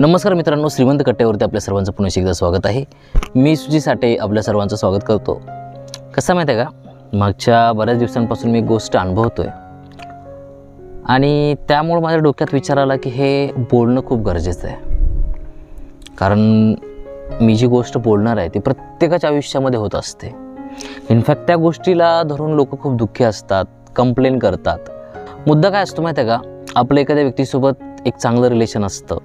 नमस्कार मित्रांनो श्रीमंत कट्ट्यावरती आपल्या सर्वांचं पुन्हा एकदा स्वागत आहे. मी सुजी साठे आपल्या सर्वांचं स्वागत करतो. कसं माहीत आहे का? मागच्या बऱ्याच दिवसांपासून मी गोष्ट अनुभवतो आहे आणि त्यामुळं माझ्या डोक्यात विचार आला की हे बोलणं खूप गरजेचं आहे. कारण मी जी गोष्ट बोलणार आहे ती प्रत्येकाच्या आयुष्यामध्ये होत असते. इनफॅक्ट त्या गोष्टीला धरून लोक खूप दुःखी असतात कंप्लेन करतात. मुद्दा काय असतो माहीत आहे का? आपलं एखाद्या व्यक्तीसोबत एक चांगलं रिलेशन असतं.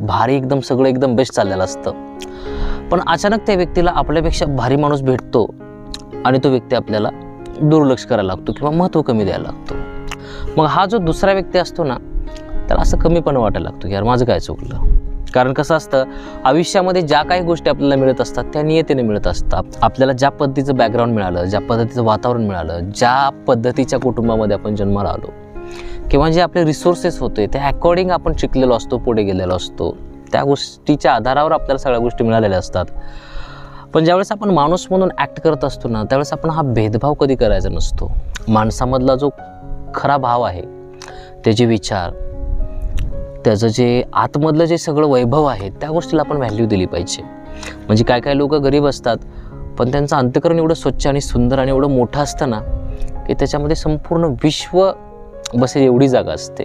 भारी एकदम सगळं एकदम बेस्ट चाललेलं असतं. पण अचानक त्या व्यक्तीला आपल्यापेक्षा भारी माणूस भेटतो आणि तो व्यक्ती आपल्याला दुर्लक्ष करायला लागतो किंवा महत्त्व कमी द्यायला लागतो. मग हा जो दुसरा व्यक्ती असतो ना त्याला असं कमीपणा वाटायला लागतो की यार माझं काय चुकलं? कारण कसं असतं आयुष्यामध्ये ज्या काही गोष्टी आपल्याला मिळत असतात त्या नियतीने मिळत असतात. आपल्याला ज्या पद्धतीचं बॅकग्राऊंड मिळालं ज्या पद्धतीचं वातावरण मिळालं ज्या पद्धतीच्या कुटुंबामध्ये आपण जन्माला आलो किंवा जे आपले रिसोर्सेस होते त्या अकॉर्डिंग आपण शिकलेलो असतो पुढे गेलेलो असतो त्या गोष्टीच्या आधारावर आपल्याला सगळ्या गोष्टी मिळालेल्या असतात. पण ज्यावेळेस आपण माणूस म्हणून ॲक्ट करत असतो ना त्यावेळेस आपण हा भेदभाव कधी करायचा नसतो. माणसामधला जो खरा भाव आहे त्याचे विचार त्याचं जे आतमधलं जे सगळं वैभव आहे त्या गोष्टीला आपण व्हॅल्यू दिली पाहिजे. म्हणजे काय काय लोक गरीब असतात पण त्यांचं अंतकरण एवढं स्वच्छ आणि सुंदर आणि एवढं मोठं असतं ना की त्याच्यामध्ये संपूर्ण विश्व बसेल एवढी जागा असते.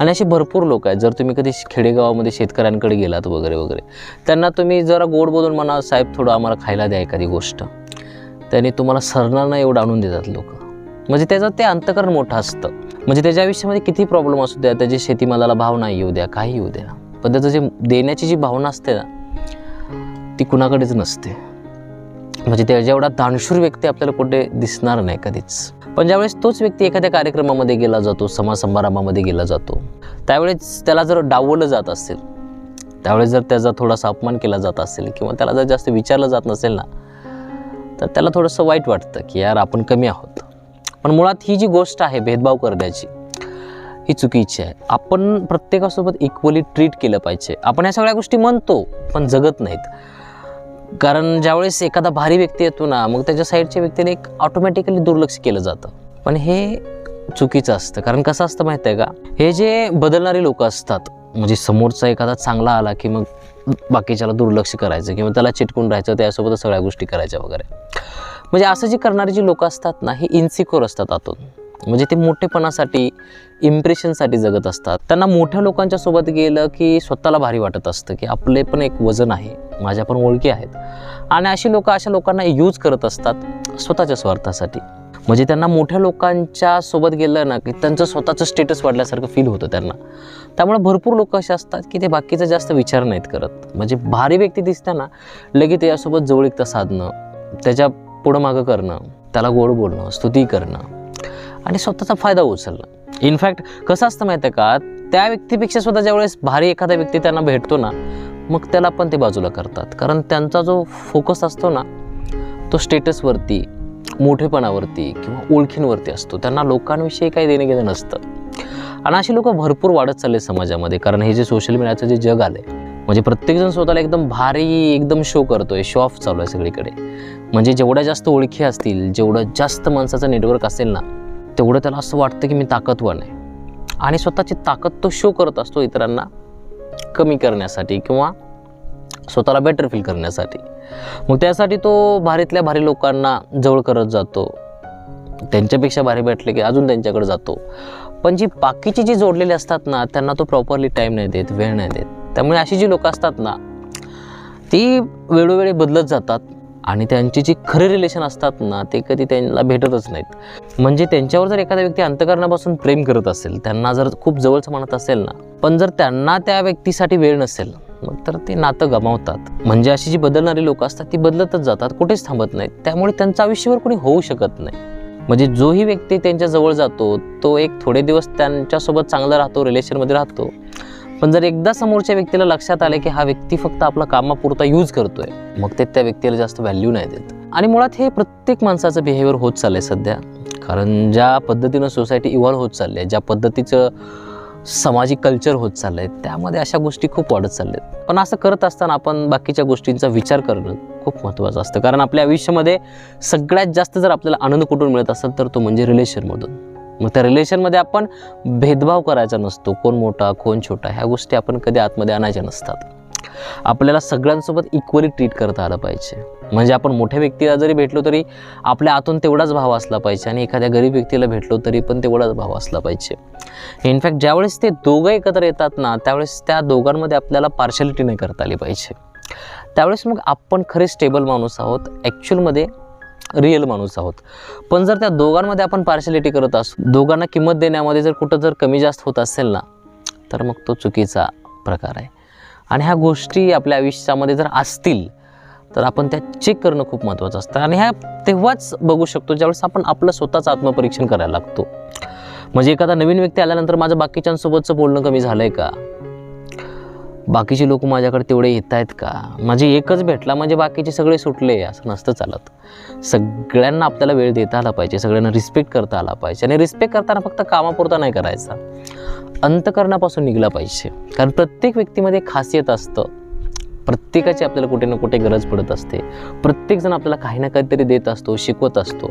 आणि असे भरपूर लोक आहेत. जर तुम्ही कधी खेडेगावामध्ये शेतकऱ्यांकडे गेलात वगैरे वगैरे त्यांना तुम्ही जरा गोड बोलून म्हणा साहेब थोडं आम्हाला खायला द्या एखादी गोष्ट. त्याने तुम्हाला सरणार एवढं आणून देतात लोक. म्हणजे त्याचं ते अंतकरण मोठं असतं. म्हणजे त्याच्या आयुष्यामध्ये किती प्रॉब्लेम असू द्या त्याची शेतीमालाला भाव नाही येऊ द्या काही येऊ द्या. पण त्याचं जे देण्याची जी भावना असते ना ती कुणाकडेच नसते. म्हणजे त्याच्या एवढा दानशूर व्यक्ती आपल्याला कुठे दिसणार नाही कधीच. पण ज्यावेळेस तोच व्यक्ती एखाद्या कार्यक्रमामध्ये गेला जातो समाज समारंभामध्ये गेला जातो त्यावेळेस त्याला जर डावलं जात असेल त्यावेळेस जर त्याचा थोडासा अपमान केला जात असेल किंवा त्याला जर जास्त विचारलं जात नसेल ना तर त्याला थोडंसं वाईट वाटतं की यार आपण कमी आहोत. पण मुळात ही जी गोष्ट आहे भेदभाव करण्याची ही चुकीची आहे. आपण प्रत्येकासोबत इक्वली ट्रीट केलं पाहिजे. आपण या सगळ्या गोष्टी म्हणतो पण जगत नाहीत. कारण ज्यावेळेस एखादा भारी व्यक्ती येतो ना मग त्याच्या साईडच्या व्यक्तीने एक ऑटोमॅटिकली दुर्लक्ष केलं जातं. पण हे चुकीचं असतं. कारण कसं असतं माहिती आहे का? हे जे बदलणारे लोक असतात म्हणजे समोरचा एखादा चांगला आला की मग बाकीच्याला दुर्लक्ष करायचं किंवा त्याला चिटकून राहायचं त्यासोबतच सगळ्या गोष्टी करायच्या वगैरे. म्हणजे असं जी करणारी जी लोक असतात ना हे इन्सिक्युअर असतात आतून. म्हणजे ते मोठेपणासाठी इम्प्रेशनसाठी जगत असतात. त्यांना मोठ्या लोकांच्या सोबत गेलं की स्वतःला भारी वाटत असतं की आपले पण एक वजन आहे. माझ्या पण ओळखी आहेत. आणि अशी लोक अशा लोकांना यूज करत असतात स्वतःच्या स्वार्थासाठी. म्हणजे त्यांना मोठ्या लोकांच्या सोबत गेलं ना की त्यांचं स्वतःचं स्टेटस वाढल्यासारखं फील होतं त्यांना. त्यामुळे भरपूर लोक असे असतात की ते बाकीचा जास्त विचार नाहीत करत. म्हणजे भारी व्यक्ती दिसताना लगेच त्याच्यासोबत जवळीकता साधणं त्याच्या पुढं मागं करणं त्याला गोड बोलणं स्तुती करणं आणि स्वतःचा फायदा उचलणं. इनफॅक्ट कसं असतं माहिती आहे का? त्या व्यक्तीपेक्षा सुद्धा ज्यावेळेस भारी एखादा व्यक्ती त्यांना भेटतो ना मग त्याला पण ते बाजूला करतात. कारण त्यांचा जो फोकस असतो ना तो स्टेटसवरती मोठेपणावरती किंवा ओळखींवरती असतो. त्यांना लोकांविषयी काही देणं घेणं नसतं. आणि अशी लोक भरपूर वाढत चालले समाजामध्ये. कारण हे जे सोशल मीडियाचं जे जग आलं आहे म्हणजे प्रत्येकजण स्वतःला एकदम भारी एकदम शो करतोय. शो ऑफ चालू आहे सगळीकडे. म्हणजे जेवढ्या जास्त ओळखी असतील जेवढं जास्त माणसाचं नेटवर्क असेल ना तेवढं त्याला असं वाटतं की मी ताकदवान आहे. आणि स्वतःची ताकद तो शो करत असतो इतरांना कमी करण्यासाठी किंवा स्वतःला बेटर फील करण्यासाठी. मग त्यासाठी तो भारीतल्या भारी लोकांना जवळ करत जातो. त्यांच्यापेक्षा भारी भेटले की अजून त्यांच्याकडे जातो. पण जी बाकीची जी जोडलेली असतात ना त्यांना तो प्रॉपरली टाईम नाही देत वेळ नाही देत. त्यामुळे अशी जी लोकं असतात ना ती वेळोवेळी बदलत जातात. आणि त्यांची जी खरे रिलेशन असतात ना ते कधी त्यांना भेटतच नाहीत. म्हणजे त्यांच्यावर जर एखादा व्यक्ती अंतकरणापासून प्रेम करत असेल त्यांना जर खूप जवळचं म्हणत असेल ना पण जर त्यांना त्या व्यक्तीसाठी वेळ नसेल मग तर ते नातं गमावतात. म्हणजे अशी जी बदलणारी लोक असतात ती बदलतच जातात कुठेच थांबत नाहीत. त्यामुळे त्यांचं आयुष्यावर कोणी होऊ शकत नाही. म्हणजे जोही व्यक्ती त्यांच्याजवळ जातो तो एक थोडे दिवस त्यांच्यासोबत चांगला राहतो रिलेशनमध्ये राहतो पण जर एकदा समोरच्या व्यक्तीला लक्षात आले की हा व्यक्ती फक्त आपला कामापुरता यूज करतोय मग ते त्या व्यक्तीला जास्त व्हॅल्यू नाही देत. आणि मुळात हे प्रत्येक माणसाचं बिहेवियर होत चाललंय सध्या. कारण ज्या पद्धतीनं सोसायटी इव्हॉल्व्ह होत चालली आहे ज्या पद्धतीचं सामाजिक कल्चर होत चाललं आहे त्यामध्ये अशा गोष्टी खूप वाढत चालल्या आहेत पण असं करत असताना आपण बाकीच्या गोष्टींचा विचार करणं खूप महत्त्वाचं असतं. कारण आपल्या आयुष्यामध्ये सगळ्यात जास्त जर आपल्याला आनंद कुठून मिळत असेल तर तो म्हणजे रिलेशनमधून मग त्या रिलेशनमध्ये आपण भेदभाव करायचा नसतो. कोण मोठा कोण छोटा ह्या गोष्टी आपण कधी आतमध्ये आणायच्या नसतात. आपल्याला सगळ्यांसोबत इक्वली ट्रीट करता आलं पाहिजे. म्हणजे आपण मोठ्या व्यक्तीला जरी भेटलो तरी आपल्या आतून तेवढाच भाव असला पाहिजे आणि एखाद्या गरीब व्यक्तीला भेटलो तरी पण तेवढाच भाव असला पाहिजे. इनफॅक्ट ज्यावेळेस ते दोघं एकत्र येतात ना त्यावेळेस त्या दोघांमध्ये आपल्याला पार्शॅलिटी नाही करता आली पाहिजे. त्यावेळेस मग आपण खरे स्टेबल माणूस आहोत. ॲक्च्युअलमध्ये रिअल माणूस आहोत. पण जर त्या दोघांमध्ये आपण पार्शॅलिटी करत असू दोघांना किंमत देण्यामध्ये जर कुठं जर कमी जास्त होत असेल ना तर मग तो चुकीचा प्रकार आहे. आणि ह्या गोष्टी आपल्या आयुष्यामध्ये जर असतील तर आपण त्या चेक करणं खूप महत्त्वाचं असतं. आणि ह्या तेव्हाच बघू शकतो ज्यावेळेस आपण आपलं स्वतःचं आत्मपरीक्षण करायला लागतो. म्हणजे एखादा नवीन व्यक्ती आल्यानंतर माझं बाकीच्यांसोबतचं बोलणं कमी झालं आहे का? बाकीचे लोक माझ्याकडे तेवढे येत आहेत का? माझे एकच भेटला म्हणजे बाकीचे सगळे सुटले असं नसतं चालत. सगळ्यांना आपल्याला वेळ देता आला पाहिजे सगळ्यांना रिस्पेक्ट करता आला पाहिजे. आणि रिस्पेक्ट करताना फक्त कामापुरता नाही करायचा. अंतकरणापासून निघला पाहिजे. कारण प्रत्येक व्यक्तीमध्ये खासियत असतं. प्रत्येकाची आपल्याला कुठे ना कुठे गरज पडत असते. प्रत्येकजण आपल्याला काही ना काहीतरी देत असतो शिकवत असतो.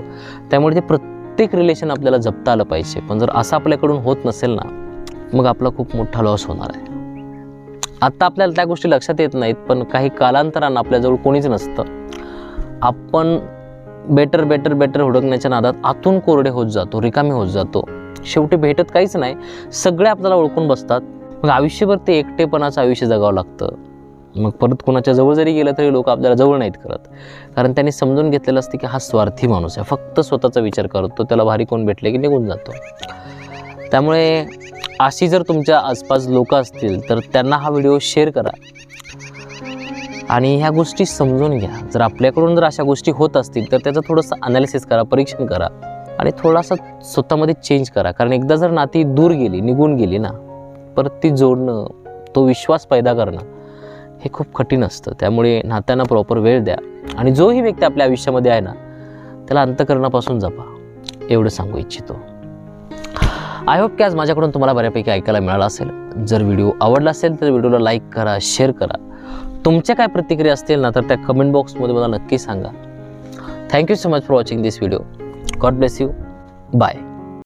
त्यामुळे ते प्रत्येक रिलेशन आपल्याला जपता आलं पाहिजे. पण जर असं आपल्याकडून होत नसेल ना मग आपला खूप मोठा लॉस होणार आहे. आत्ता आपल्याला त्या गोष्टी लक्षात येत नाहीत पण काही कालांतरानं आपल्याजवळ कोणीच नसतं. आपण बेटर बेटर बेटर हुडकण्याच्या नादात आतून कोरडे होत जातो रिकामी होत जातो. शेवटी भेटत काहीच नाही सगळे आपल्याला ओळखून बसतात. मग आयुष्यभर ते एकटेपणाचं आयुष्य जगावं लागतं. मग परत कोणाच्या जवळ जरी गेलं तरी लोक आपल्याला जवळ नाहीत करत. कारण त्यांनी समजून घेतलेलं असतं की हा स्वार्थी माणूस आहे. फक्त स्वतःचा विचार करतो त्याला भारी कोण भेटले की निघून जातो. त्यामुळे अशी जर तुमच्या आसपास लोक असतील तर त्यांना हा व्हिडिओ शेअर करा. आणि ह्या गोष्टी समजून घ्या. जर आपल्याकडून जर अशा गोष्टी होत असतील तर त्याचं थोडंसं अनालिसिस करा परीक्षण करा. आणि थोडासा स्वतःमध्ये चेंज करा. कारण एकदा जर नाती दूर गेली निघून गेली ना परत ती जोडणं तो विश्वास पैदा करणं हे खूप कठीण असतं. त्यामुळे नात्यांना प्रॉपर वेळ द्या. आणि जोही व्यक्ती आपल्या आयुष्यामध्ये आहे ना त्याला अंतकरणापासून जपा. एवढं सांगू इच्छितो. आय होप की आज माझ्याकडून तुम्हाला बऱ्यापैकी ऐकायला मिळालं असेल. जर व्हिडिओ आवडला असेल तर व्हिडिओला लाईक करा शेअर करा. तुमच्या काय प्रतिक्रिया असतील ना तर त्या कमेंट बॉक्समध्ये मला नक्की सांगा. Thank you so much for watching this video god bless you bye